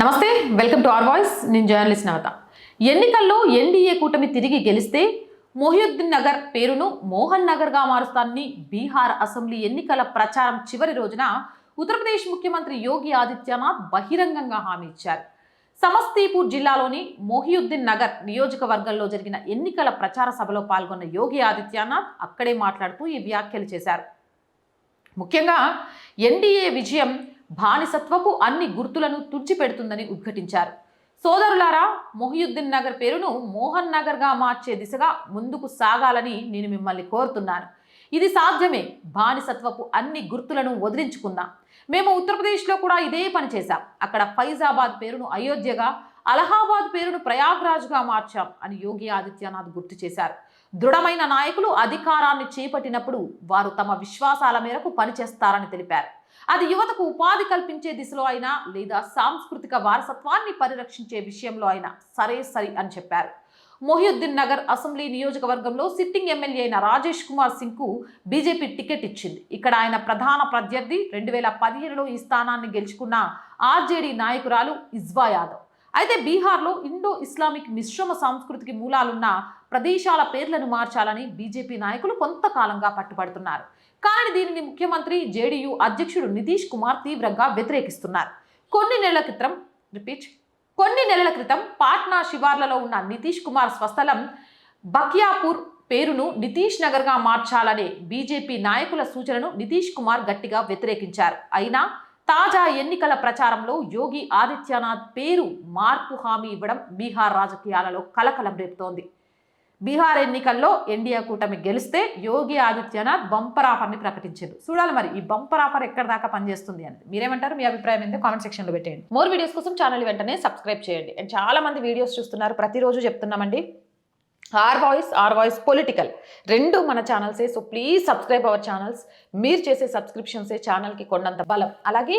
నమస్తే welcome to R voice. నేను journalist నవత. ఎన్నికల్లో ఎన్డీఏ కూటమి తిరిగి గెలిస్తే మొహియుద్దీన్ నగర్ పేరును మోహన్ నగర్గా మారుస్తానని బీహార్ అసెంబ్లీ ఎన్నికల ప్రచారం చివరి రోజున ఉత్తరప్రదేశ్ ముఖ్యమంత్రి యోగి ఆదిత్యనాథ్ బహిరంగంగా హామీ ఇచ్చారు. సమస్తీపూర్ జిల్లాలోని మొహియుద్దీన్ నగర్ నియోజకవర్గంలో జరిగిన ఎన్నికల ప్రచార సభలో పాల్గొన్న యోగి ఆదిత్యనాథ్ అక్కడే మాట్లాడుతూ ఈ వ్యాఖ్యలు చేశారు. ముఖ్యంగా ఎన్డీఏ విజయం బానిసత్వపు అన్ని గుర్తులను తుడిచిపెడుతుందని ఉద్ఘటించారు. సోదరులారా మొహియుద్దీన్ నగర్ పేరును మోహన్ నగర్గా మార్చే దిశగా ముందుకు సాగాలని నేను మిమ్మల్ని కోరుతున్నాను. ఇది సాధ్యమే. బానిసత్వపు అన్ని గుర్తులను వదిలించుకుందాం. మేము ఉత్తరప్రదేశ్లో కూడా ఇదే పని చేశాం. అక్కడ ఫైజాబాద్ పేరును అయోధ్యగా అలహాబాద్ పేరును ప్రయాగ్రాజ్గా మార్చాం అని యోగి ఆదిత్యనాథ్ గుర్తు చేశారు. దృఢమైన నాయకులు అధికారాన్ని చేపట్టినప్పుడు వారు తమ విశ్వాసాల మేరకు పనిచేస్తారని తెలిపారు. అది యువతకు ఉపాధి కల్పించే దిశలో అయినా లేదా సాంస్కృతిక వారసత్వాన్ని పరిరక్షించే విషయంలో అయినా సరే సరి అని చెప్పారు. మొహియుద్దీన్ నగర్ అసెంబ్లీ నియోజకవర్గంలో సిట్టింగ్ ఎమ్మెల్యే అయిన రాజేష్ కుమార్ సింగ్కు బీజేపీ టికెట్ ఇచ్చింది. ఇక్కడ ఆయన ప్రధాన ప్రత్యర్థి రెండు వేల పదిహేనులో ఈ స్థానాన్ని గెలుచుకున్న ఆర్జేడీ నాయకురాలు ఇజ్వా యాదవ్. అయితే బీహార్లో ఇండో ఇస్లామిక్ మిశ్రమ సంస్కృతికి మూలాలున్న ప్రదేశాల పేర్లను మార్చాలని బీజేపీ నాయకులు కొంతకాలంగా పట్టుబడుతున్నారు. కానీ దీనిని ముఖ్యమంత్రి జేడీయూ అధ్యక్షుడు నితీష్ కుమార్ తీవ్రంగా వ్యతిరేకిస్తున్నారు. కొన్ని నెలల క్రితం రిపీట్ కొన్ని నెలల క్రితం పాట్నా శివార్లలో ఉన్న నితీష్ కుమార్ స్వస్థలం బకియాపూర్ పేరును నితీష్ నగర్గా మార్చాలనే బీజేపీ నాయకుల సూచనను నితీష్ కుమార్ గట్టిగా వ్యతిరేకించారు. అయినా తాజా ఎన్నికల ప్రచారంలో యోగి ఆదిత్యనాథ్ పేరు మార్పు హామీ ఇవ్వడం బీహార్ రాజకీయాలలో కలకలం రేపుతోంది. బీహార్ ఎన్నికల్లో ఎన్డీఏ కూటమి గెలిస్తే యోగి ఆదిత్యనాథ్ బంపర్ ఆఫర్ని ప్రకటించారు. చూడాలి మరి ఈ బంపర్ ఆఫర్ ఎక్కడ దాకా పనిచేస్తుంది అని మీరేమంటారు? మీ అభిప్రాయం ఏంటో కామెంట్ సెక్షన్లో పెట్టేయండి. మోర్ వీడియోస్ కోసం ఛానల్ వెంటనే సబ్స్క్రైబ్ చేయండి. అండ్ చాలా మంది వీడియోస్ చూస్తున్నారు. ప్రతిరోజు చెప్తున్నామండి. R voice R voice political. రెండు మన ఛానల్సే so please subscribe our channels. మీరు చేసే సబ్స్క్రిప్షన్సే ఛానల్కి కొండంత బలం. అలాగే